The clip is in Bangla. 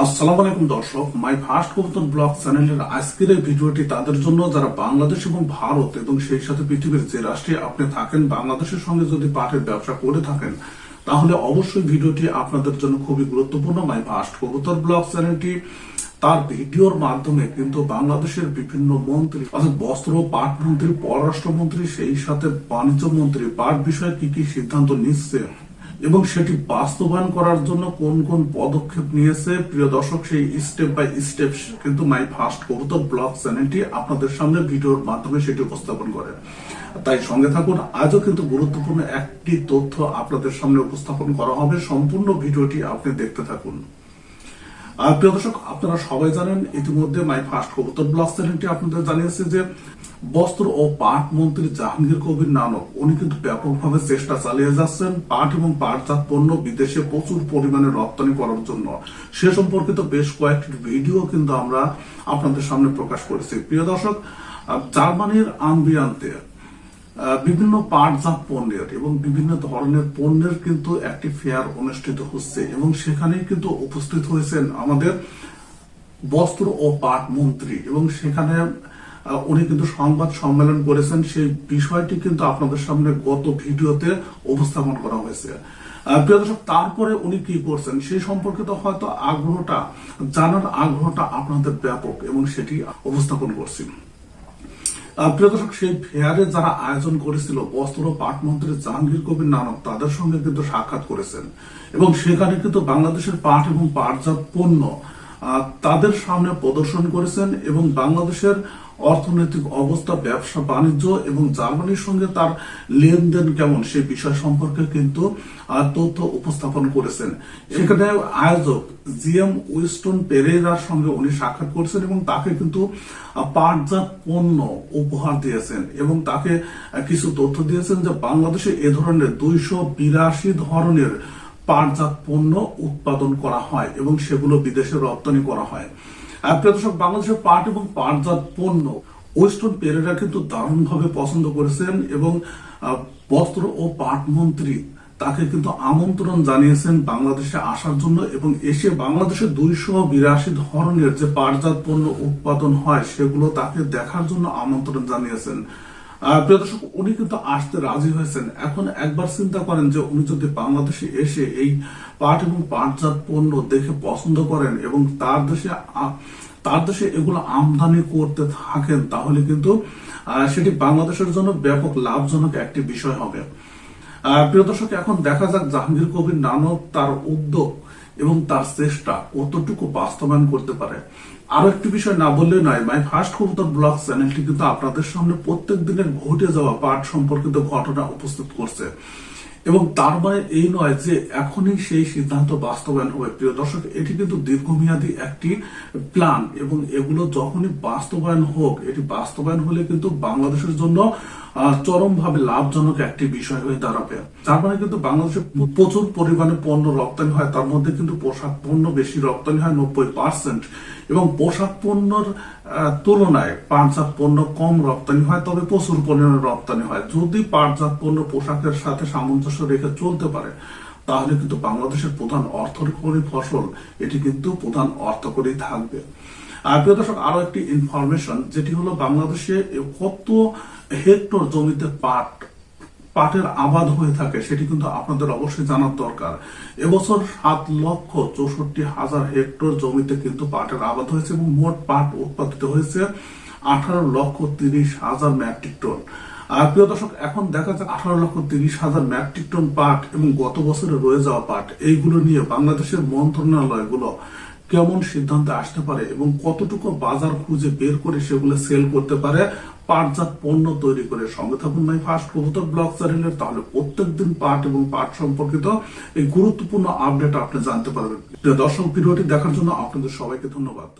আসসালামু আলাইকুম দর্শক, মাই ফার্স্ট কবুতর ব্লগ চ্যানেলের আজকের এই ভিডিওটি তাদের জন্য যারা বাংলাদেশ এবং ভারত এবং সেই সাথে পৃথিবীর যে রাষ্ট্রে আপনি থাকেন, বাংলাদেশের সঙ্গে যদি পাটের ব্যবসা করে থাকেন, তাহলে অবশ্যই ভিডিওটি আপনাদের জন্য খুবই গুরুত্বপূর্ণ। মাই ফার্স্ট কবুতর ব্লগ চ্যানেলটি তার ভিডিওর মাধ্যমে কিন্তু বাংলাদেশের বিভিন্ন মন্ত্রী, অর্থাৎ বস্ত্র পাট মন্ত্রী পররাষ্ট্রমন্ত্রী, সেই সাথে বাণিজ্য মন্ত্রী পাট বিষয়ে কি কি সিদ্ধান্ত নিচ্ছে এবং সেটি বাস্তবায়ন করার জন্য কোন কোন পদক্ষেপ নিয়েছে? প্রিয় দর্শক, সেই স্টেপ বাই স্টেপ কিন্তু মাই ফার্স্ট কবুতর ব্লগ চ্যানেলটি আপনাদের সামনে ভিডিওর মাধ্যমে সেটি উপস্থাপন করে। তাই সঙ্গে থাকুন, আজও কিন্তু গুরুত্বপূর্ণ একটি তথ্য আপনাদের সামনে উপস্থাপন করা হবে। সম্পূর্ণ ভিডিওটি আপনি দেখতে থাকুন। আর প্রিয় দর্শক, আপনারা সবাই জানেন, ইতিমধ্যে মাই ফার্স্ট কবুতর ব্লগ চ্যানেলটি আপনাদের জানিয়েছে যে বস্ত্র ও পাট মন্ত্রী জাহাঙ্গীর কবির নানক, উনি কিন্তু ব্যাপকভাবে চেষ্টা চালিয়ে যাচ্ছেন পাট এবং পাটজাত পণ্য বিদেশে প্রচুর পরিমাণে রপ্তানি করার জন্য। সে সম্পর্কিত বেশ কয়েকটি ভিডিও কিন্তু আমরা আপনাদের সামনে প্রকাশ করেছি। প্রিয় দর্শক জার্মানির আনবিয়ান্তে বিভিন্ন পাটজাত পণ্যের এবং বিভিন্ন ধরনের পণ্যের কিন্তু একটি ফেয়ার অনুষ্ঠিত হচ্ছে এবং সেখানে কিন্তু উপস্থিত হয়েছেন আমাদের বস্ত্র ও পাট মন্ত্রী এবং সেখানে উনি কিন্তু সংবাদ সম্মেলন করেছেন। সেই বিষয়টি কিন্তু আপনাদের সামনে গত ভিডিওতে উপস্থাপন করা হয়েছে। প্রিয় দর্শক, তারপরে উনি কি করছেন, সেই সম্পর্কিত হয়তো আগ্রহটা, জানার আগ্রহটা আপনাদের ব্যাপক এবং সেটি উপস্থাপন করছি। প্রিয় দর্শক, সেই ফেয়ারে যারা আয়োজন করেছিল, বস্ত্র ও পাট মন্ত্রী জাহাঙ্গীর কবির নানক, তাদের সঙ্গে কিন্তু সাক্ষাৎ করেছেন। এবং সেখানে কিন্তু বাংলাদেশের পাট এবং পাটজাত পণ্য তাদের সামনে প্রদর্শন করেছেন এবং বাংলাদেশের অর্থনৈতিক অবস্থা, ব্যবসা, বাণিজ্য এবং জার্মানির সঙ্গে তার লেনদেন কেমন সেই বিষয় সম্পর্কে কিন্তু তথ্য উপস্থাপন করেছেন। সেখানে আয়োজক জিএম উইস্টন পেরেরার সঙ্গে উনি সাক্ষাৎ করেছেন এবং তাকে কিন্তু পাটজাত পণ্য উপহার দিয়েছেন এবং তাকে কিছু তথ্য দিয়েছেন যে বাংলাদেশে এ ধরনের দুইশো বিরাশি ধরনের পাটজাত পণ্য উৎপাদন করা হয় এবং সেগুলো বিদেশে রপ্তানি করা হয়। প্রিয় দর্শক বাংলাদেশের পাট এবং পাটজাত পণ্য ওয়েস্টন পেরেরা কিন্তু দারুণভাবে পছন্দ করেছেন এবং বস্ত্র ও পাট মন্ত্রী তাকে কিন্তু আমন্ত্রণ জানিয়েছেন বাংলাদেশে আসার জন্য এবং এসে বাংলাদেশে দুইশো বিরাশি ধরনের যে পাটজাত পণ্য উৎপাদন হয় সেগুলো তাকে দেখার জন্য আমন্ত্রণ জানিয়েছেন। প্রিয় দর্শক, উনি কিন্তু আসতে রাজি হয়েছেন। এখন একবার চিন্তা করেন যে উনি যদি বাংলাদেশে এসে এই পাট এবং পাটজাত পণ্য দেখে পছন্দ করেন এবং তার দেশে তার দেশে এগুলো আমদানি করতে থাকেন, তাহলে কিন্তু সেটি বাংলাদেশের জন্য ব্যাপক লাভজনক একটি বিষয় হবে। প্রিয় দর্শক, এখন দেখা যাক জাহাঙ্গীর কবির নানক তার উদ্যোগ এবং তার চেষ্টা কতটুকু বাস্তবায়ন করতে পারে। আরও একটি বিষয় না বললে নয়, মাই ফার্স্ট কবুতর ব্লগ চ্যানেলটি কিন্তু আপনাদের সামনে প্রত্যেক দিনের ঘটে যাওয়া পাঠ সম্পর্কিত ঘটনা উপস্থিত করছে। এবং তার মানে এই নয় যে এখনই সেই সিদ্ধান্ত বাস্তবায়ন হবে। প্রিয় দর্শক, এটি কিন্তু দীর্ঘমেয়াদী একটি প্ল্যান এবং এগুলো যখনই বাস্তবায়ন হোক, এটি বাস্তবায়ন হলে কিন্তু বাংলাদেশের জন্য চরমভাবে লাভজনক একটি বিষয় হয়ে দাঁড়াবে। তার মানে কিন্তু বাংলাদেশে প্রচুর পরিমাণে পণ্য রপ্তানি হয়, তার মধ্যে কিন্তু পোশাক পণ্য বেশি রপ্তানি হয়, নব্বই পার্সেন্ট এবং পোশাক পণ্যর তুলনায় পাটজাত পণ্য কম রপ্তানি হয়, তবে প্রচুর পরিমাণে রপ্তানি হয়। যদি পাটজাত পণ্য পোশাকের সাথে সামঞ্জস্য রেখে চলতে পারে, তাহলে কিন্তু বাংলাদেশের প্রধান অর্থকরী ফসল, এটি কিন্তু প্রধান অর্থকরী থাকবে। আর দর্শক আরও একটি ইনফরমেশন যেটি হলো বাংলাদেশে কত হেক্টর জমিতে পাট পাটের আবাদ হয়ে থাকে, সেটি কিন্তু আপনাদের অবশ্যই জানার দরকার। এবছর সাত লক্ষ চৌষট্টি হাজার হেক্টর জমিতে কিন্তু পাটের আবাদ হয়েছে এবং মোট পাট উৎপাদিত হয়েছে আঠারো লক্ষ তিরিশ হাজার মেট্রিক টন। প্রিয় দর্শক, এখন দেখা যাক আঠারো লক্ষ তিরিশ হাজার মেট্রিক টন পাট এবং গত বছরে রয়ে যাওয়া পাট। এইগুলো নিয়ে বাংলাদেশের মন্ত্রণালয়গুলো কেমন সিদ্ধান্তে আসতে পারে এবং কতটুকু বাজার খুঁজে বের করে সেগুলো সেল করতে পারে পাটজাত পণ্য তৈরি করে। সঙ্গে থাকুন ভাই ফার্স্ট কবুতর ব্লগ চ্যানেলের তাহলে প্রত্যেকদিন পাট এবং পাট সম্পর্কিত এই গুরুত্বপূর্ণ আপডেট আপনি জানতে পারবেন। দর্শক, ভিডিওটি দেখার জন্য আপনাদের সবাইকে ধন্যবাদ।